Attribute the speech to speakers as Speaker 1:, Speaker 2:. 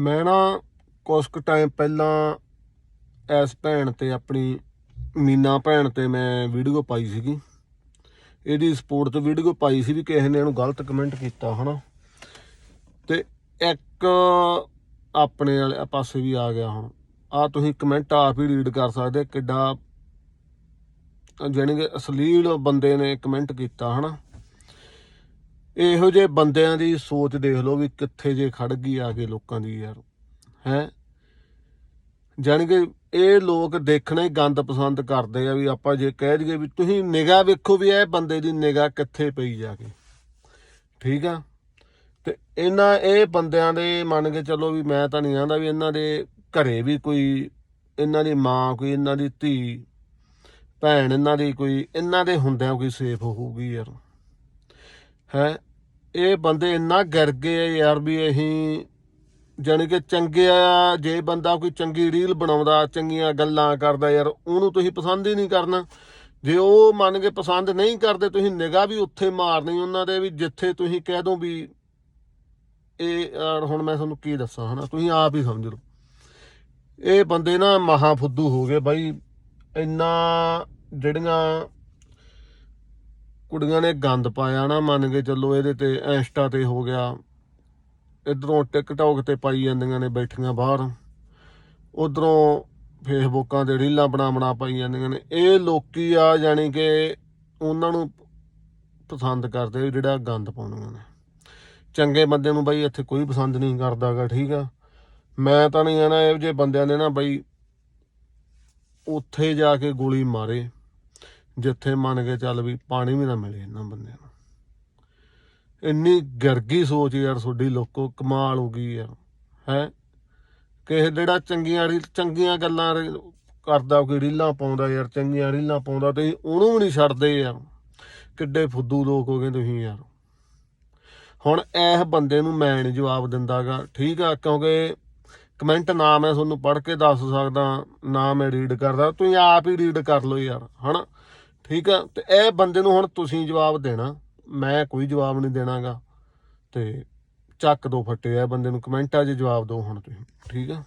Speaker 1: ਮੈਂ ਨਾ ਕੁਝ ਕੁ ਟਾਈਮ ਪਹਿਲਾਂ ਇਸ ਭੈਣ ਤੇ, ਆਪਣੀ ਮੀਨਾ ਭੈਣ ਤੇ ਮੈਂ ਵੀਡੀਓ ਪਾਈ ਸੀਗੀ। ਇਹਦੀ ਸਪੋਰਟ ਤੇ ਵੀਡੀਓ ਪਾਈ ਸੀ ਵੀ ਕਿਸੇ ਨੇ ਇਹਨੂੰ ਗਲਤ ਕਮੈਂਟ ਕੀਤਾ, ਹਨਾ? ਤੇ ਇੱਕ ਆਪਣੇ ਵਾਲੇ ਪਾਸੇ ਵੀ ਆ ਗਿਆ ਹੁਣ। ਆ ਤੁਸੀਂ ਕਮੈਂਟ ਆਪ ਹੀ ਰੀਡ ਕਰ ਸਕਦੇ ਕਿੱਡਾ, ਜਾਣੀ ਕਿ ਅਸਲੀਲ ਬੰਦੇ ਨੇ ਕਮੈਂਟ ਕੀਤਾ, ਹਨਾ? ਇਹੋ ਜਿਹੇ ਬੰਦਿਆਂ ਦੀ ਸੋਚ ਦੇਖ ਲਓ ਵੀ ਕਿੱਥੇ ਜੇ ਖੜ ਗਈ ਆ ਕੇ ਲੋਕਾਂ ਦੀ ਯਾਰ, ਹੈ? ਜਾਣੀ ਕਿ ਇਹ ਲੋਕ ਦੇਖਣਾ ਹੀ ਗੰਦ ਪਸੰਦ ਕਰਦੇ ਆ ਵੀ ਆਪਾਂ ਜੇ ਕਹਿ ਦਈਏ ਵੀ ਤੁਸੀਂ ਨਿਗਾਹ ਵੇਖੋ ਵੀ ਇਹ ਬੰਦੇ ਦੀ ਨਿਗਾਹ ਕਿੱਥੇ ਪਈ ਜਾ ਕੇ। ਠੀਕ ਆ? ਤੇ ਇਹਨਾਂ, ਇਹ ਬੰਦਿਆਂ ਦੇ ਮੰਨ ਕੇ ਚੱਲੋ ਵੀ ਮੈਂ ਤਾਂ ਨਹੀਂ ਆਂਦਾ ਵੀ ਇਹਨਾਂ ਦੇ ਘਰੇ ਵੀ ਕੋਈ ਇਹਨਾਂ ਦੀ ਮਾਂ, ਕੋਈ ਇਹਨਾਂ ਦੀ ਧੀ, ਭੈਣ, ਇਹਨਾਂ ਦੀ ਕੋਈ, ਇਹਨਾਂ ਦੇ ਹੁੰਦਿਆਂ ਕੋਈ ਸੇਫ ਹੋਊਗੀ ਯਾਰ। ਹੈ? ਇਹ ਬੰਦੇ ਇੰਨਾ ਗਿਰ ਗਏ ਯਾਰ ਵੀ ਅਸੀਂ, ਜਾਣੀ ਕਿ ਚੰਗੇ ਆ, ਜੇ ਬੰਦਾ ਕੋਈ ਚੰਗੀ ਰੀਲ ਬਣਾਉਂਦਾ, ਚੰਗੀਆਂ ਗੱਲਾਂ ਕਰਦਾ ਯਾਰ, ਉਹਨੂੰ ਤੁਸੀਂ ਪਸੰਦ ਹੀ ਨਹੀਂ ਕਰਨਾ। ਜੇ ਉਹ ਮੰਨ ਕੇ ਪਸੰਦ ਨਹੀਂ ਕਰਦੇ, ਤੁਸੀਂ ਨਿਗਾਹ ਵੀ ਉੱਥੇ ਮਾਰਨੀ ਉਹਨਾਂ ਦੇ ਵੀ ਜਿੱਥੇ ਤੁਸੀਂ ਕਹਿ ਦੋ ਵੀ ਇਹ ਹੁਣ ਮੈਂ ਤੁਹਾਨੂੰ ਕੀ ਦੱਸਾਂ, ਹਨਾ? ਤੁਸੀਂ ਆਪ ਹੀ ਸਮਝ ਲਓ। ਇਹ ਬੰਦੇ ਨਾ ਮਹਾ ਫੁੱਦੂ ਹੋ ਗਏ ਬਾਈ। ਇੰਨਾ ਜਿਹੜੀਆਂ ਕੁੜੀਆਂ ਨੇ ਗੰਦ ਪਾਇਆ ਨਾ, ਮੰਨ ਕੇ ਚੱਲੋ ਇਹਦੇ ਤੇ ਇੰਸਟਾ ਤੇ ਹੋ ਗਿਆ। ਇਧਰੋਂ ਟਿਕਟੌਕ ਤੇ ਪਾਈ ਜਾਂਦੀਆਂ ਨੇ ਬੈਠੀਆਂ ਬਾਹਰ। ਉਧਰੋਂ ਫੇਸਬੁੱਕਾਂ ਤੇ ਰੀਲਾਂ ਬਣਾ ਬਣਾ ਪਾਈ ਜਾਂਦੀਆਂ ਨੇ। ਇਹ ਲੋਕੀ ਆ, ਜਾਣੀ ਕਿ ਉਹਨਾਂ ਨੂੰ ਪਸੰਦ ਕਰਦੇ ਜਿਹੜਾ ਗੰਦ ਪਾਉਂਦੀਆਂ ਨੇ। ਚੰਗੇ ਬੰਦੇ ਨੂੰ ਬਈ ਇੱਥੇ ਕੋਈ ਪਸੰਦ ਨਹੀਂ ਕਰਦਾਗਾ, ਠੀਕ ਆ? ਮੈਂ ਤਾਂ ਨਹੀਂ ਆਣਾ, ਇਹੋ ਜਿਹੇ ਬੰਦਿਆਂ ਨੇ ਨਾ ਬਈ ਉੱਥੇ ਜਾ ਕੇ ਗੋਲੀ ਮਾਰੇ। ਜਿੱਥੇ ਮੰਨ ਕੇ ਚੱਲ ਵੀ ਪਾਣੀ ਵੀ ਨਾ ਮਿਲੇ ਇਹਨਾਂ ਬੰਦਿਆਂ ਨੂੰ। ਇੰਨੀ ਗਰਗੀ ਸੋਚ ਯਾਰ ਤੁਹਾਡੀ ਲੋਕੋ, ਕਮਾਲ ਹੋ ਗਈ ਯਾਰ ਹੈ? ਕਿਸੇ ਜਿਹੜਾ ਚੰਗੀਆਂ ਚੰਗੀਆਂ ਗੱਲਾਂ ਕਰਦਾ ਕੋਈ ਰੀਲਾਂ ਪਾਉਂਦਾ ਯਾਰ, ਚੰਗੀਆਂ ਰੀਲਾਂ ਪਾਉਂਦਾ ਤੁਸੀਂ ਉਹਨੂੰ ਵੀ ਨਹੀਂ ਛੱਡਦੇ ਯਾਰ। ਕਿੱਡੇ ਫੁੱਦੂ ਲੋਕ ਹੋ ਗਏ ਤੁਸੀਂ ਯਾਰ। ਹੁਣ ਇਹ ਬੰਦੇ ਨੂੰ ਮੈਂ ਨਹੀਂ ਜਵਾਬ ਦਿੰਦਾਗਾ, ਠੀਕ ਆ, ਕਿਉਂਕਿ ਕਮੈਂਟ ਨਾ ਮੈਂ ਤੁਹਾਨੂੰ ਪੜ੍ਹ ਕੇ ਦੱਸ ਸਕਦਾ, ਨਾ ਮੈਂ ਰੀਡ ਕਰਦਾ, ਤੁਸੀਂ ਆਪ ਹੀ ਰੀਡ ਕਰ ਲਓ ਯਾਰ, ਹਨਾ? ਠੀਕ ਆ? ਤੇ ਇਹ ਬੰਦੇ ਨੂੰ ਹੁਣ ਤੁਸੀਂ ਜਵਾਬ ਦੇਣਾ। ਮੈਂ ਕੋਈ ਜਵਾਬ ਨਹੀਂ ਦੇਣਾਗਾ। ਤੇ ਚੱਕ ਦੋ ਫੱਟੇ ਆ ਬੰਦੇ ਨੂੰ, ਕਮੈਂਟਾਂ 'ਚ ਜਵਾਬ ਦਿਓ ਹੁਣ ਤੁਸੀਂ। ਠੀਕ ਆ?